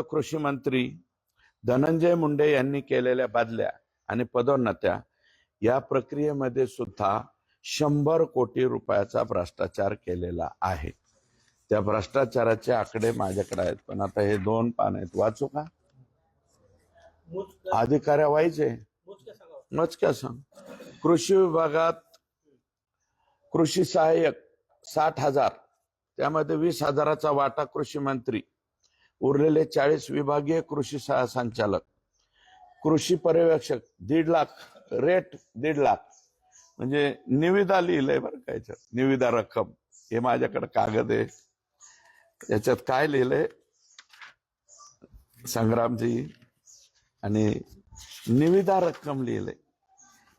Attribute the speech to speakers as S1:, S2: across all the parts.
S1: कृषी मंत्री धनंजय मुंडे यांनी केलेल्या बदल्या आणि पदोन्नत्या या प्रक्रियेमध्ये सुद्धा शंभर कोटी रुपयाचा भ्रष्टाचार केलेला आहे. त्या भ्रष्टाचाराचे आकडे माझ्याकडे आहेत पण आता हे दोन पान आहेत. वाचू का? अधिकाऱ्या व्हायचे
S2: क्या
S1: मोजक्या सांग. कृषी विभागात कृषी सहाय्यक साठ हजार त्यामध्ये वीस हजाराचा वाटा कृषी मंत्री उरलेले चाळीस विभागीय कृषी संचालक कृषी पर्यवेक्षक दीड लाख रेट दीड लाख. म्हणजे निविदा लिहिलंय बरं काय निविदा रक्कम. हे माझ्याकडे कागद आहे. याच्यात काय लिहिलंय? संग्रामजी आणि निविदा रक्कम लिहिलंय.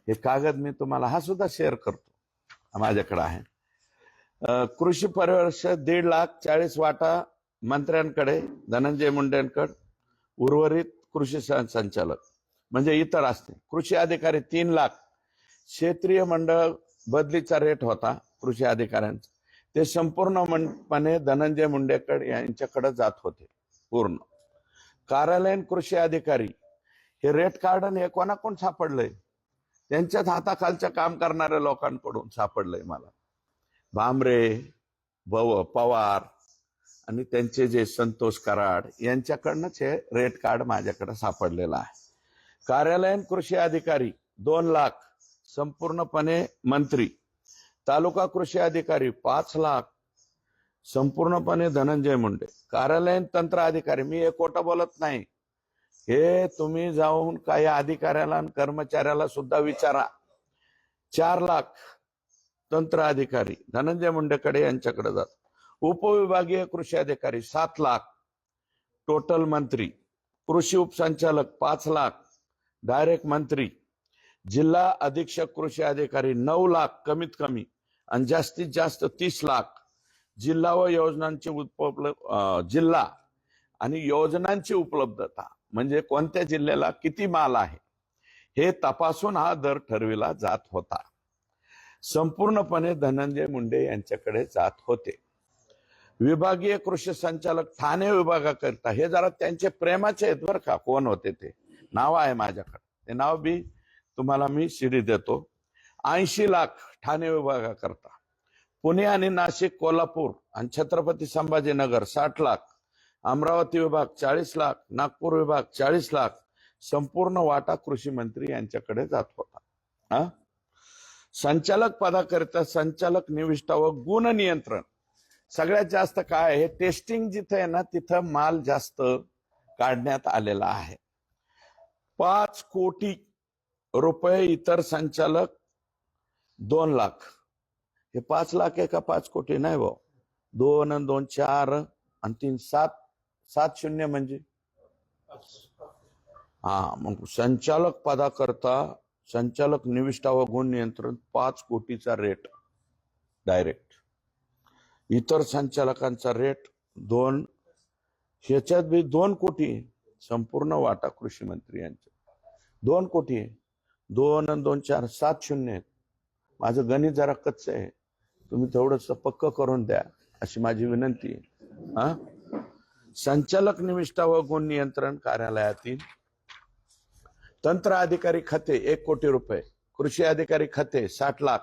S1: हे कागद मी तुम्हाला हा सुद्धा शेअर करतो. माझ्याकडे आहे. कृषी पर्यवेक्षक दीड लाख चाळीस वाटा मंत्र्यांकडे धनंजय मुंडेंकडे उर्वरित कृषी संचालक म्हणजे इतर असते. कृषी अधिकारी तीन लाख. क्षेत्रीय मंडळ बदलीचा रेट होता कृषी अधिकाऱ्यांचा. ते संपूर्णपणे धनंजय मुंडेकर यांच्याकडे जात होते पूर्ण. कार्यालयीन कृषी अधिकारी हे रेट कार्डन हे कोणाकोण सापडलंय? त्यांच्याच हाताखालच्या काम करणाऱ्या लोकांकडून सापडलंय मला. भामरे भव पवार आणि त्यांचे जे संतोष कराड यांच्याकडनंच हे रेट कार्ड माझ्याकडे सापडलेलं आहे. कार्यालयीन कृषी अधिकारी दोन लाख. संपूर्णपणे मंत्री. तालुका कृषी अधिकारी पाच लाख. संपूर्णपणे धनंजय मुंडे. कार्यालयीन तंत्र अधिकारी मी हे खोटं बोलत नाही. हे तुम्ही जाऊन काही अधिकाऱ्याला आणि कर्मचाऱ्याला सुद्धा विचारा. चार लाख तंत्र अधिकारी धनंजय मुंडेकडे यांच्याकडे जात उपविभागीय कृषी अधिकारी सात लाख टोटल मंत्री कृषी उपसंचालक पाच लाख डायरेक्ट मंत्री जिल्हा अधीक्षक कृषी अधिकारी नऊ लाख कमीत कमी आणि जास्तीत जास्त तीस लाख. जिल्हा व योजनांची उपलब्ध जिल्हा आणि योजनांची उपलब्धता म्हणजे कोणत्या जिल्ह्याला किती माल आहे हे तपासून हा दर ठरविला जात होता. संपूर्णपणे धनंजय मुंडे यांच्याकडे जात होते. विभागीय कृषी संचालक ठाणे विभागाकरिता हे जरा त्यांचे प्रेमाचे आहेत बरं का कोण होते ते. नाव आहे माझ्याकडे. ते नाव बी तुम्हाला मी शिडी देतो. ऐंशी लाख ठाणे विभागाकरता. पुणे आणि नाशिक कोल्हापूर आणि छत्रपती संभाजीनगर साठ लाख. अमरावती विभाग चाळीस लाख. नागपूर विभाग चाळीस लाख. संपूर्ण वाटा कृषी मंत्री यांच्याकडे जात होता. हा? संचालक पदाकरिता संचालक निविष्ठा व गुण नियंत्रण. सगळ्यात जास्त काय आहे? टेस्टिंग जिथे आहे ना तिथं माल जास्त काढण्यात आलेला आहे. पाच कोटी रुपये इतर संचालक दोन लाख. हे पाच लाख आहे का पाच कोटी? नाही भाऊ. दोन आणि दोन चार आणि तीन सात. सात शून्य म्हणजे? हा मग संचालक पदाकरता संचालक निविष्ठा व गुण नियंत्रण पाच कोटीचा रेट डायरेक्ट इतर संचालकांचा रेट दोन. ह्याच्यात बी दोन कोटी संपूर्ण वाटा कृषी मंत्री यांच्या दोन कोटी. दोन आणि दोन चार सात शून्य आहेत. माझं गणित जरा कच्च आहे. तुम्ही थोडस पक्क करून द्या अशी माझी विनंती आहे. हा? संचालक निविष्ठा व गुण नियंत्रण कार्यालयातील तंत्र अधिकारी खाते एक कोटी रुपये कृषी अधिकारी खाते साठ लाख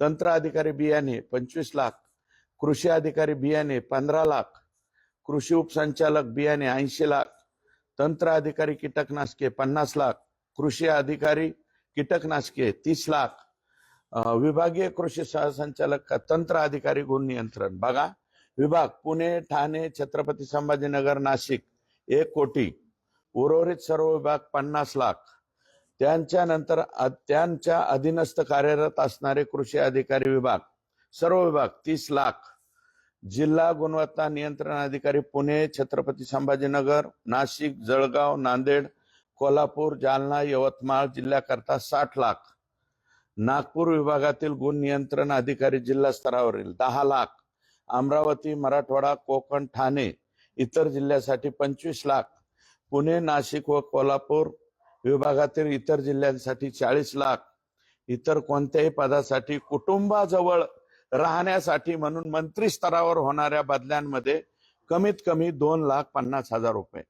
S1: तंत्र अधिकारी बियाणे पंचवीस लाख कृषी अधिकारी बियाणे पंधरा लाख कृषी उपसंचालक बियाणे ऐंशी लाख तंत्र अधिकारी कीटकनाशके पन्नास लाख कृषी अधिकारी कीटकनाशके तीस लाख विभागीय कृषी सहसंचालक तंत्र अधिकारी गुण नियंत्रण. बघा विभाग पुणे ठाणे छत्रपती संभाजीनगर नाशिक एक कोटी. उर्वरित सर्व विभाग पन्नास लाख. त्यांच्यानंतर त्यांच्या अधीनस्थ कार्यरत असणारे कृषी अधिकारी विभाग सर्व विभाग तीस लाख. जिल्हा गुणवत्ता नियंत्रण अधिकारी पुणे छत्रपती संभाजीनगर नाशिक जळगाव नांदेड कोल्हापूर जालना यवतमाळ जिल्ह्याकरता साठ लाख. नागपूर विभागातील गुण नियंत्रण अधिकारी जिल्हा स्तरावरील दहा लाख. अमरावती मराठवाडा कोकण ठाणे इतर जिल्ह्यासाठी पंचवीस लाख. पुणे नाशिक व कोल्हापूर विभागातील इतर जिल्ह्यांसाठी चाळीस लाख. इतर कोणत्याही पदासाठी कुटुंबाजवळ राहण्यासाठी म्हणून मंत्री स्तरावर होणाऱ्या बदल्यांमध्ये कमीत कमी दोन लाख पन्नास हजार रुपये.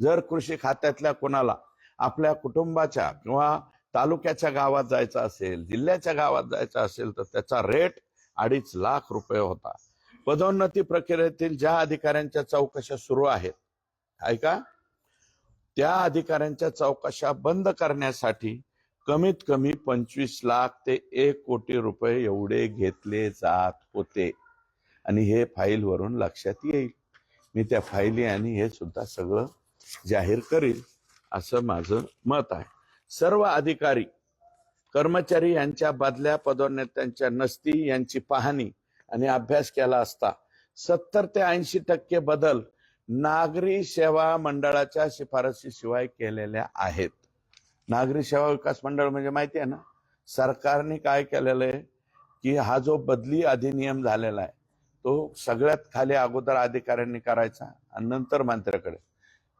S1: जर कृषी खात्यातल्या कोणाला आपल्या कुटुंबाच्या किंवा तालुक्याच्या गावात जायचं असेल जिल्ह्याच्या गावात जायचं असेल तर त्याचा रेट अडीच लाख रुपये होता. पदोन्नती प्रक्रियेतील ज्या अधिकाऱ्यांच्या चौकशा सुरू आहेत ऐका त्या अधिकाऱ्यांच्या चौकशा बंद करण्यासाठी कमीत कमी पंचवीस लाख ते एक कोटी रुपये एवढे घेतले जात होते. आणि हे फाईलवरून लक्षात येईल. मी त्या फाईली आणि हे सुद्धा सगळं जाहीर करील असं माझं मत आहे. सर्व अधिकारी कर्मचारी यांच्या बदल्या पदोन्नत्यांच्या नसती यांची पाहणी आणि अभ्यास केला असता सत्तर ते ऐंशी टक्के बदल नागरी सेवा मंडळाच्या शिफारसीशिवाय केलेल्या आहेत. नागरी सेवा विकास मंडळ म्हणजे माहिती आहे ना? सरकारने काय केलेलं आहे की हा जो बदली अधिनियम झालेला आहे तो सगळ्यात खाली अगोदर अधिकाऱ्यांनी करायचा आणि नंतर मंत्र्याकडे.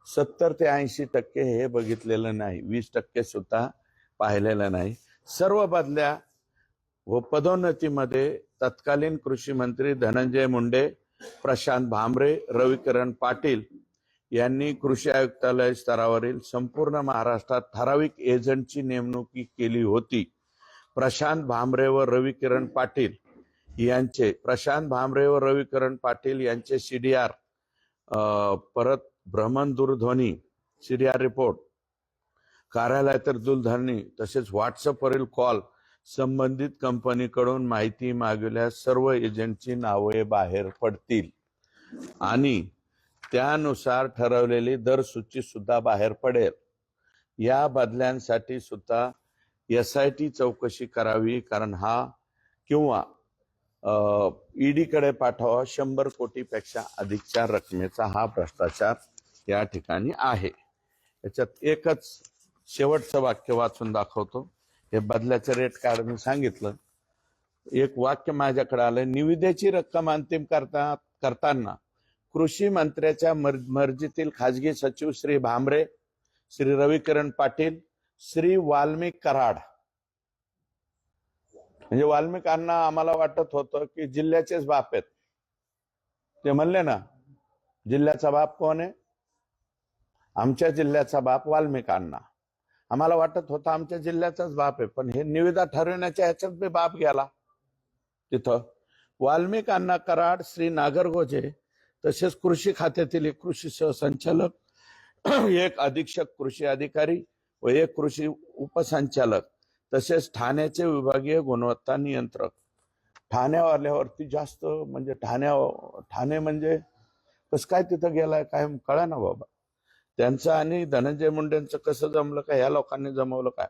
S1: सत्तर ते ऐंशी टक्के हे बघितलेलं नाही वीस टक्के सुद्धा पाहिलेलं नाही. सर्व बदल्या व पदोन्नतीमध्ये तत्कालीन कृषी मंत्री धनंजय मुंडे प्रशांत भामरे रविकिरण पाटील यांनी कृषी आयुक्तालय स्तरावरील संपूर्ण महाराष्ट्रात ठराविक एजंटची नेमणुकी केली होती. प्रशांत भामरे व रविकिरण पाटील यांचे प्रशांत भामरे व रविकिरण पाटील यांचे सीडीआर परत भ्रमण दूरध्वनी सीडीआर रिपोर्ट कार्यालयातील दूरध्वनी तसेच व्हॉट्सअपवरील कॉल संबंधित कंपनीकडून माहिती मागविल्यास सर्व एजंटची नावे बाहेर पडतील. आणि त्यानुसार ठरवलेली दरसूची सुद्धा बाहेर पडेल. या बदल्यांसाठी सुद्धा एस आय टी चौकशी करावी कारण हा किंवा ईडीकडे पाठवा शंभर कोटीपेक्षा अधिकच्या रकमेचा हा भ्रष्टाचार या ठिकाणी आहे. याच्यात एकच शेवटचं वाक्य वाचून दाखवतो. हे बदल्याचं रेट कार्ड मी सांगितलं. एक वाक्य माझ्याकडे आलं निविदेची रक्कम अंतिम करता करताना कृषी मंत्र्याच्या मर- मर्जीतील खाजगी सचिव श्री भांबरे श्री रविकरण पाटील श्री वाल्मिक कराड. म्हणजे वाल्मिकांना आम्हाला वाटत होतं की जिल्ह्याचेच बाप आहेत. ते म्हणले ना जिल्ह्याचा बाप कोण आहे? आमच्या जिल्ह्याचा बाप वाल्मिकांना. आम्हाला वाटत होतं आमच्या जिल्ह्याचाच बाप आहे पण हे निविदा ठरविण्याच्या ह्याच्यात मी बाप गेला. तिथं. वाल्मिकांना कराड श्री नागरगोजे तसेच कृषी खात्यातील एक कृषी सहसंचालक एक अधीक्षक कृषी अधिकारी व एक कृषी उपसंचालक तसेच ठाण्याचे विभागीय गुणवत्ता नियंत्रक. ठाण्यावाल्यावरती जास्त म्हणजे ठाण्या ठाणे म्हणजे कसं काय तिथं गेलाय काय कळा ना बाबा. त्यांचं आणि धनंजय मुंडेंचं कसं जमलं का या लोकांनी जमवलं काय?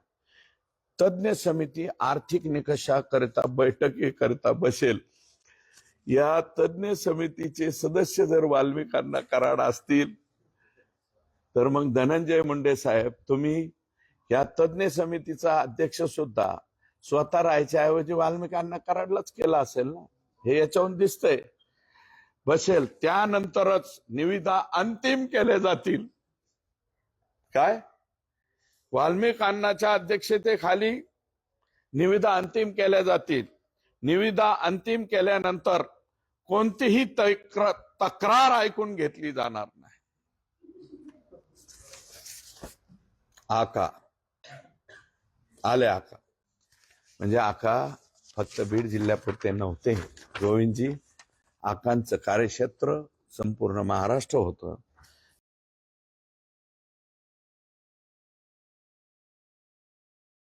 S1: तज्ज्ञ समिती आर्थिक निकषाकरिता बैठकी करता बसेल. या तज्ज्ञ समितीचे सदस्य जर वाल्मिकांना कराड असतील तर मग धनंजय मुंडे साहेब तुम्ही या तज्ज्ञ समितीचा अध्यक्ष सुद्धा स्वतः राहायच्या ऐवजी वाल्मिकांना कराडलाच केला असेल ना? हे याच्याहून दिसतंय. बसेल त्यानंतरच निविदा अंतिम केले जातील. काय? वाल्मिकांनाच्या अध्यक्षतेखाली निविदा अंतिम केल्या जातील. निविदा अंतिम केल्यानंतर कोणतीही तक्र- तक्रार ऐकून घेतली जाणार नाही. आका. आले आका. म्हणजे आका फक्त बीड जिल्ह्यापुरते नव्हते. गोविंदजी आकांचं कार्यक्षेत्र संपूर्ण महाराष्ट्र होतं.